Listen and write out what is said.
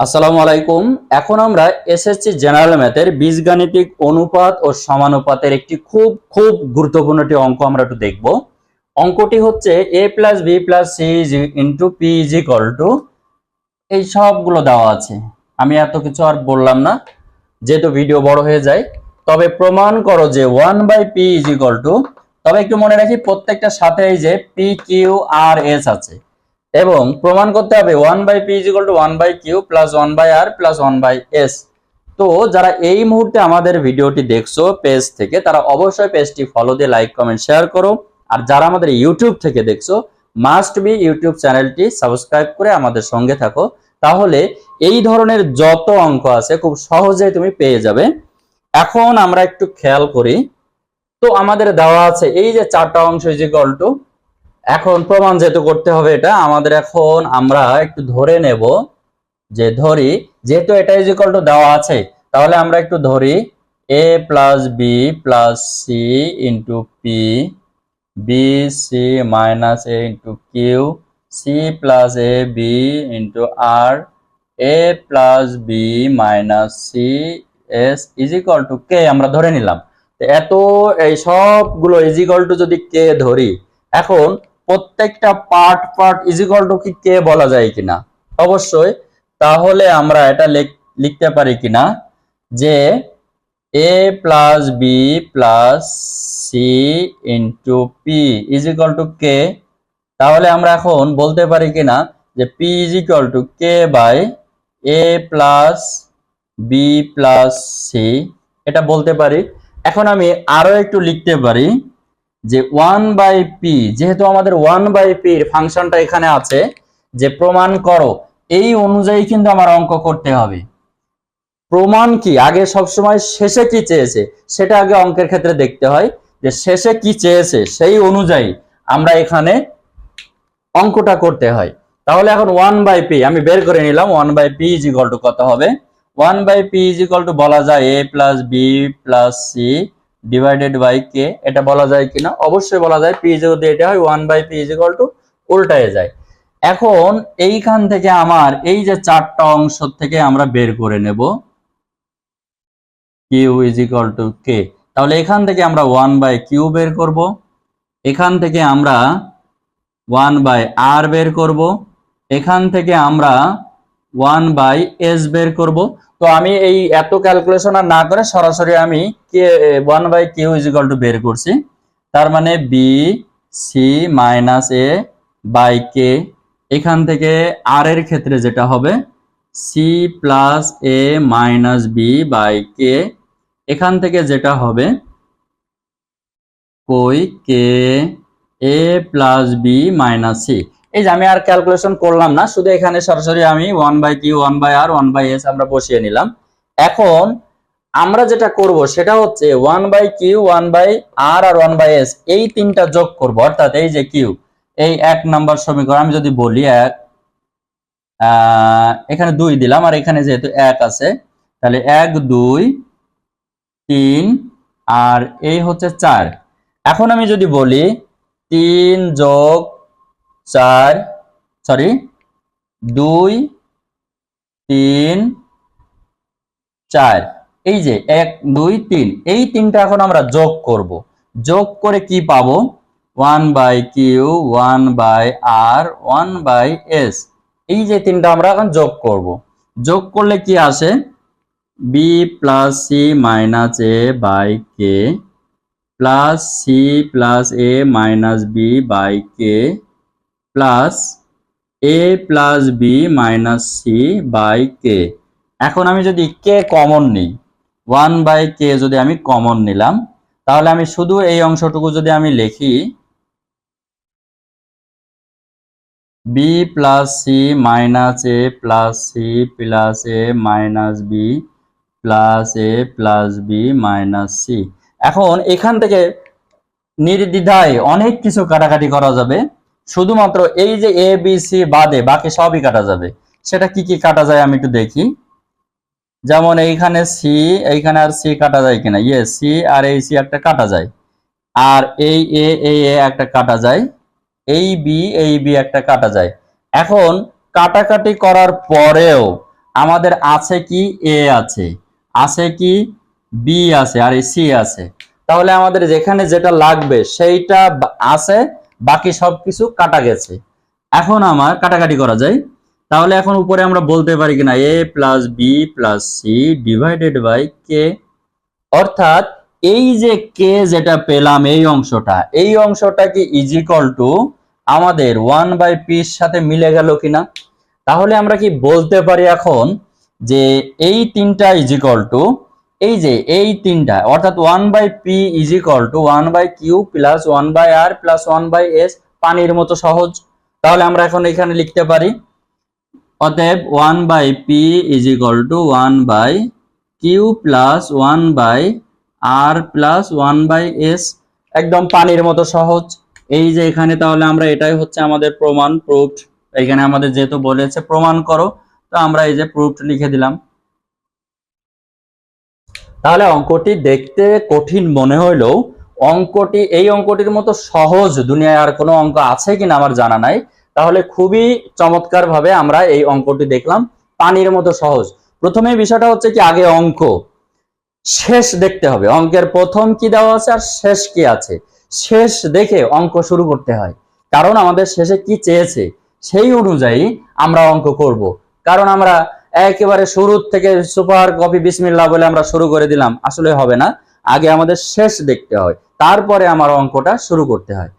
আসসালামু আলাইকুম। এখন আমরা এসএসসি জেনারেল ম্যাথের বীজগাণিতিক অনুপাত ও সমানুপাতের একটি খুব খুব গুরুত্বপূর্ণ একটি অঙ্ক আমরা একটু দেখব। অঙ্কটি হচ্ছে A plus B plus C is into P is equal to, এই সবগুলো দেওয়া আছে। আমি এত কিছু আর বললাম না, যেহেতু ভিডিও বড় হয়ে যায়। তবে প্রমাণ করো যে one by P is equal to, তবে একটু মনে রাখি প্রত্যেকটার সাথে এই যে পি কিউ আর এস আছে। এবং প্রমাণ করতে হবে one by P is equal to one by Q plus one by R plus one by S তো যারা এই মুহূর্তে আমাদের ভিডিওটি দেখছ পেজ থেকে, তারা অবশ্যই পেজটি ফলো দিয়ে লাইক কমেন্ট শেয়ার করো। আর যারা আমাদের ইউটিউব থেকে দেখছ মাস্ট বি ইউটিউব চ্যানেলটি সাবস্ক্রাইব করে আমাদের সঙ্গে থাকো। তাহলে এই ধরনের যত অঙ্ক আছে খুব সহজে তুমি পেয়ে যাবে। এখন আমরা একটু খেয়াল করি। তো আমাদের দেওয়া আছে, এই যে চারটা অংশ ইজ ইকুয়াল টু এখন প্রমাণ যেহেতু করতে হবে এটা, আমাদের এখন আমরা একটু ধরে নেব যে ধরি, যেহেতু এটা ইজ ইকুয়াল টু দেওয়া আছে, তাহলে আমরা একটু ধরি A plus B plus C into P B C minus A into Q C plus A B into R A plus B minus C S is equal to K আমরা ধরে নিলাম। এত, এই সবগুলো ইজ ইকুয়াল টু যদি কে ধরি, এখন প্রত্যেকটা পার্ট পার্ট ইজিকল টু কি, কে বলা যায় কিনা? অবশ্যই, তাহলে আমরা এটা লিখ- লিখতে পারি কিনা? যে A plus B plus C into P equal to K তাহলে আমরা এখন বলতে পারি কিনা? যে P equal to K by A plus B plus C এটা বলতে পারি। এখন আমি আরও একটু লিখতে পারি। যে ওয়ান বাই পি যেহেতু আমাদের ওয়ান বাই পির ফাংশনটা এখানে আছে, যে প্রমাণ করো, এই অনুযায়ী কিন্তু আমার অঙ্ক করতে হবে। প্রমাণ কি? আগে সবসময় শেষে কি চেয়েছে? সেটা আগে অঙ্কের ক্ষেত্রে দেখতে হয় যে শেষে কি চেয়েছে, সেই অনুযায়ী আমরা এখানে অঙ্কটা করতে হয়। তাহলে এখন ওয়ান বাই পি আমি বের করে নিলাম one by P is equal to কত হবে? One by P is equal to বলা যায় A plus B plus C divided by K এটা বলা যায় কিনা? অবশ্যই বলা যায় পি যদি এটা হয় one by P is equal to উল্টায় যায়। এখন এইখান থেকে আমার এই যে চারটা অংশ থেকে আমরা বের করে নেব। Q is equal to K তাহলে এখান থেকে আমরা ওয়ান বাই কিউ বের করব। এখান থেকে আমরা ওয়ান বাই আর বের করব। এখান থেকে আমরা ওয়ান বাই এস বের করব। তো আমি এই এত ক্যালকুলেশন আর না করে সরাসরি আমি কে one by Q is equal to বের করছি। তার মানে B C minus A by K এখান থেকে আর এর ক্ষেত্রে যেটা হবে C plus A minus B by K এখান থেকে যেটা হবে, কই K A plus B minus C এই যে আমি আর ক্যালকুলেশন করলাম না, শুধু এখানে সরাসরি আমি one by Q one by R one by S আমরা বসিয়ে নিলাম। এখন আমরা যেটা করব সেটা হচ্ছে one by Q one by R R one by S এই তিনটা যোগ করব, অর্থাৎ এই যে কিউ এই এক নাম্বার সমীকরণ, আমি যদি বলি এক এখানে দুই দিলাম, আর এখানে যেহেতু এক আছে, তাহলে এক, দুই, তিন, আর এই হচ্ছে চার। এখন আমি যদি বলি তিন যোগ চার সরি দুই, তিন, চার। এই যে এক, দুই, তিন, এই তিনটা এখন আমরা যোগ করব। যোগ করে কি পাবো? One by Q, one by R, one by S. এই যে তিনটা আমরা এখন যোগ করব। যোগ করলে কি আসে? B plus C minus A by K, plus C plus A minus B by K plus A plus B minus C by K. এখন আমি যদি কে কমন নিই, ওয়ান বাই কে যদি আমি কমন নিলাম, তাহলে আমি শুধু এই অংশটুকু যদি আমি লিখি, B plus C minus A plus C plus A minus B plus A plus B minus C. এখন এখান থেকে নির্দ্বিধায় অনেক কিছু কাটাকাটি করা যাবে। শুধুমাত্র এই যে এ বি সি বাদে বাকি সবই কাটা যাবে। সেটা কি কি কাটা যায় আমি একটু দেখি। যেমন এইখানে সি এইখানে আর সি কাটা যায় কিনা? ইয়ে সি আর এই সি একটা কাটা যায়। আর এই এ এই এ একটা কাটা যায়। এই বি এই বি একটা কাটা যায়। এখন কাটাকাটি করার পরেও আমাদের আছে কি এ আছে? আছে কি বি আছে? আর সি আছে। তাহলে আমাদের যেখানে যেটা লাগবে সেইটা আছে। বাকি সবকিছু কাটা গেছে। এখন আমার কাটাকাটি করা যায়। তাহলে এখন উপরে আমরা বলতে পারি কিনা A plus B plus C divided by K অর্থাৎ এই যে কে যেটা পেলাম এই অংশটা এই অংশটা কি ইজিকল টু আমাদের ওয়ান বাই পির সাথে মিলে গেল কিনা? তাহলে আমরা কি বলতে পারি এখন যে এই তিনটা ইজিকল টু এই যে, এই তিনটা, অর্থাৎ one by P equal to one by Q plus one by R plus one by S পানির মতো সহজ। তাহলে আমরা এখন এখানে লিখতে পারি, অতএব one by P is equal to one by Q plus one by R plus one by S একদম পানির মতো সহজ। এই যে এখানে তাহলে আমরা এটাই হচ্ছে আমাদের প্রমাণ প্রুফড এখানে আমাদের যেহেতু বলেছে, প্রমাণ করো। তো আমরা এই যে প্রুফড লিখে দিলাম। তাহলে অঙ্কটি দেখতে কঠিন মনে হইলেও অঙ্কটি, এই অঙ্কটির মতো সহজ দুনিয়ায় আর কোনো অঙ্ক আছে কিনা আমার জানা নাই। তাহলে খুবই চমৎকার ভাবে আমরা এই অঙ্কটি দেখলাম। পানির মতো সহজ। প্রথমে বিষয়টা হচ্ছে কি, আগে অঙ্ক। শেষ দেখতে হবে। অঙ্কের প্রথম কি দেওয়া আছে আর শেষ কি আছে? শেষ দেখে অঙ্ক শুরু করতে হয়। কারণ আমাদের শেষে কি চেয়েছে? সেই অনুযায়ী আমরা অঙ্ক করব। কারণ আমরা একেবারে শুরু থেকে সুপার কপি বিসমিল্লা বলে আমরা শুরু করে দিলাম। আসলে হবে না। আগে আমাদের শেষ দেখতে হয়। তারপরে আমার অঙ্কটা শুরু করতে হয়।